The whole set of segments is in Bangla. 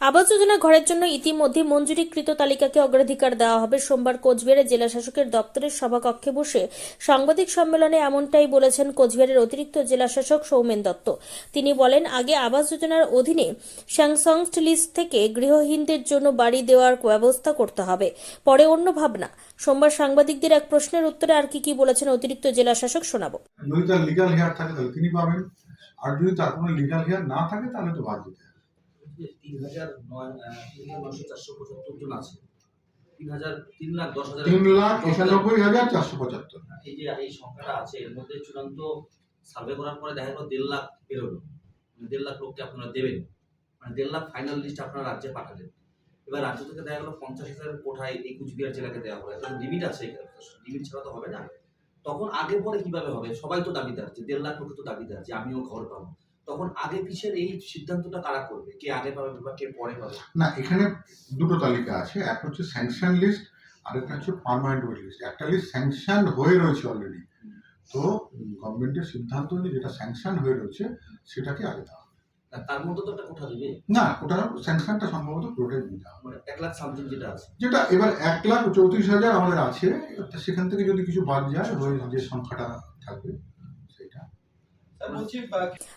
আবাস যোজনা ঘরের জন্য ইতিমধ্যে মঞ্জুরিকৃত তালিকাকে অগ্রাধিকার দেওয়া হবে। সোমবার কোচবিহারে জেলা শাসকের দপ্তরের সভাকক্ষে বসে সাংবাদিক সম্মেলনে এমনটাই বলেছেন কোচবিহারের অতিরিক্ত জেলা শাসক সৌমেন দত্ত। তিনি বলেন, আগে আবাস যোজনার অধীনে স্যাংসংস্ট লিস্ট থেকে গৃহহীনদের জন্য বাড়ি দেওয়ার ব্যবস্থা করতে হবে। পরে অন্য ভাবনা। সোমবার সাংবাদিকদের এক প্রশ্নের উত্তরে আর কি কি বলেছেন অতিরিক্ত জেলা শাসক শোনাবো। লিগাল হেয়ার থাকে তাহলে তিনি পাবেন। আর যদি তার কোনো লিগাল হেয়ার না থাকে তাহলে তো বাদ দিতে তিন হাজার নয় তিন হাজার নশো চারশো পঁচাত্তর জন আছে। তিন হাজার তিন লাখ দশ হাজার তিন লাখ একানব্বই হাজার চারশো পঁচাত্তর। এই যে এই সংখ্যাটা আছে এর মধ্যে চূড়ান্ত সার্ভে করার পরে দেখা গেল দেড় লাখ বেরোলো। মানে দেড় লাখ লোককে আপনারা দেবেন। মানে দেড় লাখ ফাইনাল লিস্ট আপনারা রাজ্যে পাঠালেন। এবার রাজ্য থেকে দেখা গেলো পঞ্চাশ হাজার কোঠায় এই কুচবিহার জেলাকে দেওয়া হবে একটা লিমিট আছে লিমিট ছাড়া তো হবে না। তখন আগে পরে কীভাবে হবে? সবাই তো দাবিদার যে দেড় লাখ লোক তো দাবিদার যে আমিও ঘর পাবো। তখন আগে পিছের এই সিদ্ধান্তটা কারা করবে? কে আগে পাবে বা কে পরে পাবে? না এখানে দুটো তালিকা আছে। একটা হচ্ছে স্যাংশন লিস্ট আর একটা হচ্ছে পারমানেন্ট ওয়েট লিস্ট একটা লিস্ট স্যাংশন হয়ে রয়েছে অলরেডি তো গভর্নমেন্টের সিদ্ধান্ত অনুযায়ী যেটা স্যাংশন হয়ে রয়েছে সেটাকে আগে দেওয়া তার মধ্যে তো একটা কোঠা দেবে? না স্যাংশনটা সম্ভবত পুরোটাই দিয়ে হবে। মানে এক লাখ সামথিং যেটা আছে। যেটা এবার এক লাখ চৌত্রিশ হাজার আমাদের আছে। সেখান থেকে যদি কিছু বাদ যায় ওই যে সংখ্যাটা থাকবে।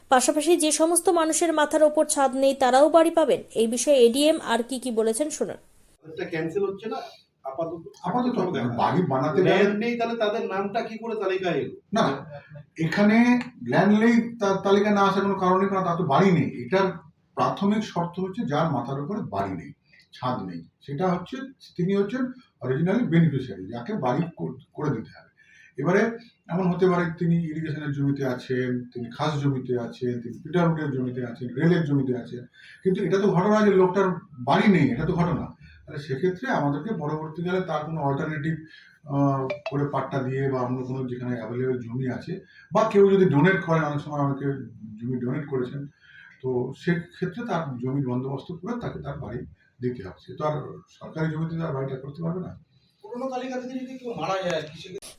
পাশাপাশি যে সমস্ত মানুষের মাথার ওপর ছাদ নেই তারাও বাড়ি পাবেন। এই বিষয়ে এডিএম আর কি কি বলেছেন শুনুন। এটা ক্যান্সেল হচ্ছে না? আপাতত আপাতত বাড়ি বানাতে ল্যান্ড নেই তাহলে তাদের নামটা কি করে তালিকায় এলো? না এখানে ল্যান্ড নেই তার তালিকা না আসার কোনো কারণে কারণ তার তো বাড়ি নেই। এটার প্রাথমিক শর্ত হচ্ছে যার মাথার উপরে বাড়ি নেই ছাদ নেই। সেটা হচ্ছে তিনি হচ্ছেন অরিজিনালি বেনিফিশিয়ারি যাকে বাড়ি কর- করে দিতে হবে। এবারে এমন হতে পারে তিনি ইরিগেশনের জমিতে আছেন, তিনি খাস জমিতে আছেন, তিনি পিটারুটের জমিতে আছেন রেলের জমিতে আছেন। কিন্তু এটা তো ঘটনা যে লোকটার বাড়ি নেই, এটা তো ঘটনা। তাহলে সেক্ষেত্রে আমাদেরকে পরবর্তীকালে তার কোনো অল্টারনেটিভ করে পাট্টা দিয়ে বা অন্য কোনো যেখানে অ্যাভেলেবেল জমি আছে, বা কেউ যদি ডোনেট করেন, অনেক সময় আমাকে জমি ডোনেট করেছেন, তো সেক্ষেত্রে তার জমির বন্দোবস্ত করে তাকে তার বাড়ি দিতে হবে। সে তো আর সরকারি জমিতে তার বাড়িটা করতে পারবে না।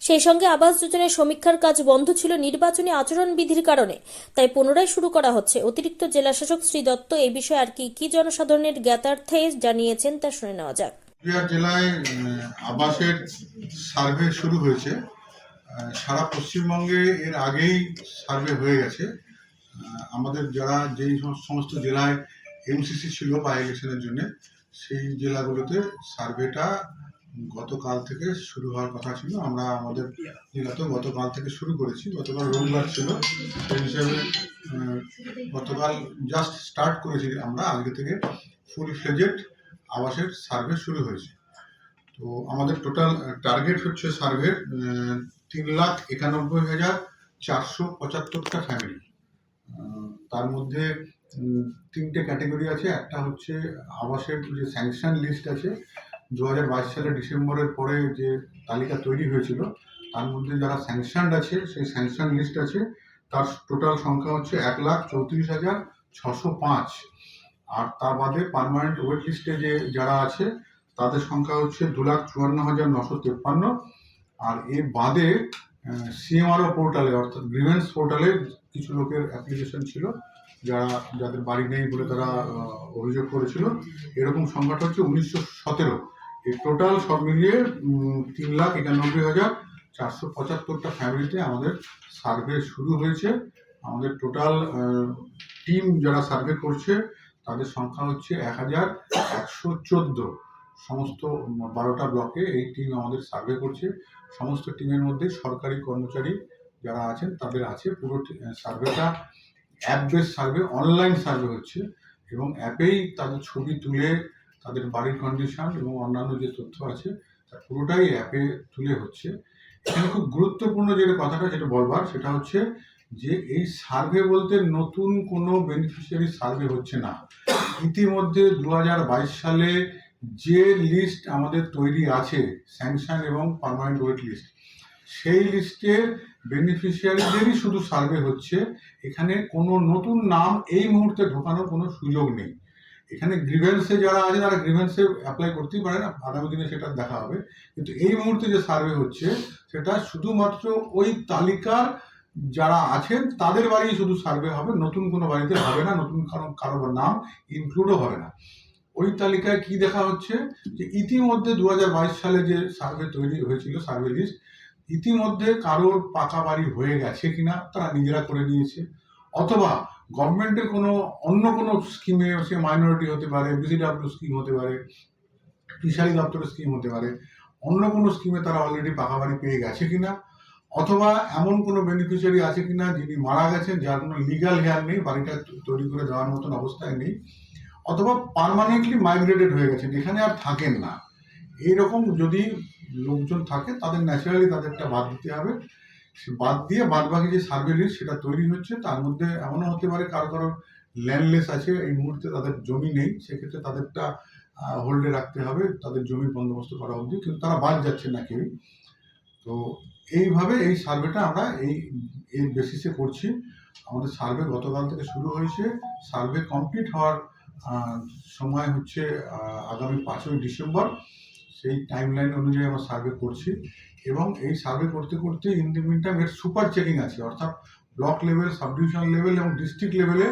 সেই সঙ্গে আবাস যোজনার সমীক্ষার কাজ বন্ধ ছিল নির্বাচনী আচরণ বিধির কারণে। তাই পুনরায় শুরু করা হচ্ছে। অতিরিক্ত জেলা শাসক শ্রী দত্ত এই বিষয়ে আর কি কি জনসাধারণের জ্ঞাতার্থে জানিয়েছেন তা শুনে নেওয়া যাক। জেলায় আবাসের সার্ভে শুরু হয়েছে। সারা পশ্চিমবঙ্গে এর আগেই সার্ভে হয়ে গেছে। আমাদের যারা যেই সমস্ত জেলায় এমসিসি ছিল বা ইলেকশনের জন্য সেই জেলাগুলোতে সার্ভেটা গতকাল থেকে শুরু হওয়ার কথা ছিল। আমরা আমাদের জেলাতেও গতকাল থেকে শুরু করেছি। গতকাল রবিবার ছিল। সেই হিসাবে গতকাল জাস্ট স্টার্ট করেছি আমরা। আজকে থেকে ফুল ফ্লেজেড আবাসের সার্ভে শুরু হয়েছে। তো আমাদের টোটাল টার্গেট হচ্ছে সার্ভের তিন লাখ একানব্বই হাজার চারশো পঁচাত্তরটা ফ্যামিলি তার মধ্যে তিনটে ক্যাটাগরি আছে। একটা হচ্ছে আবাসের যে স্যাংশন লিস্ট আছে দু হাজার বাইশ সালের ডিসেম্বরের পরে যে তালিকা তৈরি হয়েছিল, তার মধ্যে যারা স্যাংশনড আছে, সেই স্যাংশন লিস্ট আছে, তার টোটাল সংখ্যা হচ্ছে এক লাখ চৌত্রিশ হাজার ছশো পাঁচ। আর তার বাদে পার্মানেন্ট ওয়েট লিস্টে যে যারা আছে, তাদের সংখ্যা হচ্ছে দু লাখ চুয়ান্ন হাজার নশো তেপ্পান্ন। আর এর বাদে সিএমআরও পোর্টালে অর্থাৎ গ্রিভেন্স পোর্টালে কিছু লোকের অ্যাপ্লিকেশন ছিল, যারা, যাদের বাড়ি নেই বলে তারা অভিযোগ করেছিল। এরকম সংখ্যাটা হচ্ছে উনিশশো সতেরো। এই টোটাল সব মিলিয়ে তিন লাখ একানব্বই হাজার চারশো পঁচাত্তরটা ফ্যামিলিতে আমাদের সার্ভে শুরু হয়েছে। আমাদের টোটাল টিম যারা সার্ভে করছে, তাদের সংখ্যা হচ্ছে এক হাজার একশো চোদ্দ। সমস্ত বারোটা ব্লকে এই টিম আমাদের সার্ভে করছে। সমস্ত টিমের মধ্যে সরকারি কর্মচারী যারা আছেন, তাদের আছে পুরো সার্ভেটা app base survey online survey হচ্ছে এবং অ্যাপেই তাদের ছবি তুলে তাদের বাড়ির কন্ডিশন এবং অন্যান্য যে তথ্য আছে তার পুরোটাই অ্যাপে তুলে হচ্ছে। এখানে খুব গুরুত্বপূর্ণ যেটা কথাটা যেটা বলবার, সেটা হচ্ছে যে এই সার্ভে বলতে নতুন কোনো বেনিফিশিয়ারি সার্ভে হচ্ছে না। ইতিমধ্যে দু হাজার বাইশ সালে যে লিস্ট আমাদের তৈরি আছে স্যাংশন এবং পার্মানেন্ট ওয়েট লিস্ট সেই লিস্টের বেনিফিশিয়ারিদেরই শুধু সার্ভে হচ্ছে। এখানে কোনো নতুন নাম এই মুহূর্তে ঢোকানোর কোনো সুযোগ নেই। এখানে গ্রিভেন্সে যারা আছে, তারা গ্রিভেন্সে অ্যাপ্লাই করতেই পারে না। আগামী দিনে সেটা দেখা হবে। কিন্তু এই মুহূর্তে যে সার্ভে হচ্ছে, সেটা শুধুমাত্র ওই তালিকার যারা আছেন, তাদের বাড়ি শুধু সার্ভে হবে। নতুন কোনো বাড়িতে হবে না, নতুন কারও কারোর নাম ইনক্লুডও হবে না। ওই তালিকায় কি দেখা হচ্ছে? যে ইতিমধ্যে দু হাজার বাইশ সালে যে সার্ভে তৈরি হয়েছিল সার্ভে লিস্ট ইতিমধ্যে কারোর পাকা বাড়ি হয়ে গেছে কিনা, তারা নিজেরা করে নিয়েছে। অথবা গভর্নমেন্টের কোনো অন্য কোনো স্কিমে সে মাইনরিটি হতে পারে বিসিডাব্লিউ স্কিম হতে পারে ফিশারি দপ্তরের স্কিম হতে পারে, অন্য কোনো স্কিমে তারা অলরেডি পাকা বাড়ি পেয়ে গেছে কিনা, অথবা এমন কোনো বেনিফিশিয়ারি আছে কিনা যিনি মারা গেছেন, যার কোনো লিগাল হেয়ার নেই, বাড়িটা তৈরি করে দেওয়ার মতন অবস্থায় নেই, অথবা পার্মানেন্টলি মাইগ্রেটেড হয়ে গেছেন, এখানে আর থাকেন না। এইরকম যদি লোকজন থাকে, তাদের ন্যাচারালি তাদেরটা বাদ দিতে হবে। বাদ দিয়ে বাদ বাকি যে সার্ভে লিস্ট সেটা তৈরি হচ্ছে, তার মধ্যে এমনও হতে পারে কারও কারও ল্যান্ডলেস আছে, এই মুহূর্তে তাদের জমি নেই, সেক্ষেত্রে তাদেরটা হোল্ডে রাখতে হবে, তাদের জমির বন্দোবস্ত করা অবধি, কিন্তু তারা বাদ যাচ্ছে না কেউই। তো এইভাবে এই সার্ভেটা আমরা এই, এর বেসিসে করছি। আমাদের সার্ভে গতকাল থেকে শুরু হয়েছে। সার্ভে কমপ্লিট হওয়ার সময় হচ্ছে আগামী পাঁচই ডিসেম্বর। সেই টাইমলাইন অনুযায়ী আমরা সার্ভে করছি এবং এই সার্ভে করতে করতে ইন দি মিনটাইম এর সুপার চেকিং আছে। অর্থাৎ block level sub division level এবং ডিস্ট্রিক্ট লেভেলে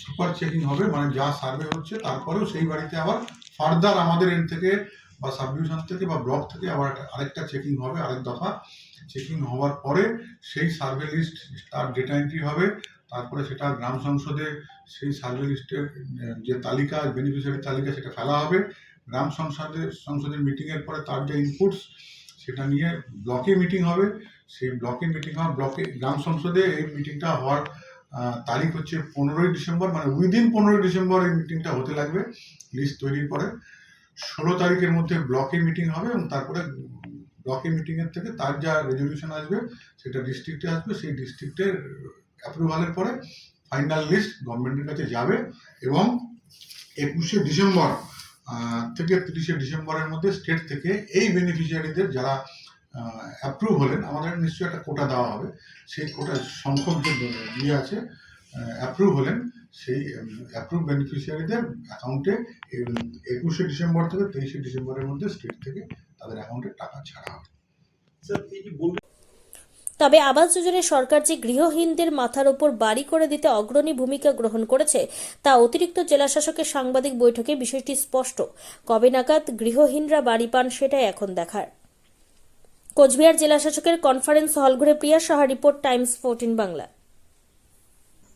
সুপার চেকিং হবে। মানে যা সার্ভে হচ্ছে তারপরেও সেই বাড়িতে আবার ফার্দার আমাদের এন্ড থেকে বা সাব ডিভিশন থেকে বা ব্লক থেকে আবার আরেকটা চেকিং হবে, আরেক দফা চেকিং হওয়ার পরে সেই সার্ভে লিস্ট তার ডেটা এন্ট্রি হবে। তারপরে সেটা গ্রাম সংসদে সেই সার্ভে লিস্টের যে তালিকা বেনিফিশিয়ারি তালিকা সেটা ফেলা হবে। গ্রাম সংসদে সংসদের মিটিংয়ের পরে তার যে ইনপুটস সেটা নিয়ে ব্লকে মিটিং হবে। সেই ব্লকে মিটিং হওয়ার ব্লকে গ্রাম সংসদে এই মিটিংটা হওয়ার তারিখ হচ্ছে পনেরোই ডিসেম্বর মানে উইদিন পনেরোই ডিসেম্বর এই মিটিংটা হতে লাগবে লিস্ট তৈরির পরে। ষোলো তারিখের মধ্যে ব্লকে মিটিং হবে এবং তারপরে ব্লকে মিটিংয়ের থেকে তার যা রেজলিউশন আসবে, সেটা ডিস্ট্রিক্টে আসবে। সেই ডিস্ট্রিক্টের অ্যাপ্রুভালের পরে ফাইনাল লিস্ট গভর্নমেন্টের কাছে যাবে এবং একুশে ডিসেম্বর থেকে তিরিশে ডিসেম্বরের মধ্যে স্টেট থেকে এই বেনিফিশিয়ারিদের যারা অ্যাপ্রুভ হলেন, আমাদের নিশ্চয়ই একটা কোটা দেওয়া হবে। সেই কোটা সংখ্যক যে ইয়ে আছে অ্যাপ্রুভ হলেন, সেই অ্যাপ্রুভ বেনিফিশিয়ারিদের অ্যাকাউন্টে একুশে ডিসেম্বর থেকে তেইশে ডিসেম্বরের মধ্যে স্টেট থেকে তাদের অ্যাকাউন্টে টাকা ছাড়া হবে। স্যার এই যে তবে আবাস যোজনায় সরকার যে গৃহহীনদের মাথার ওপর বাড়ি করে দিতে অগ্রণী ভূমিকা গ্রহণ করেছে, তা অতিরিক্ত জেলাশাসকের সাংবাদিক বৈঠকে বিষয়টি স্পষ্ট। কবে নাগাদ গৃহহীনরা বাড়ি পান সেটাই এখন দেখার। কোচবিহার জেলাশাসকের কনফারেন্স হল ঘুরে Priya Saha report, Times fourteen Bangla.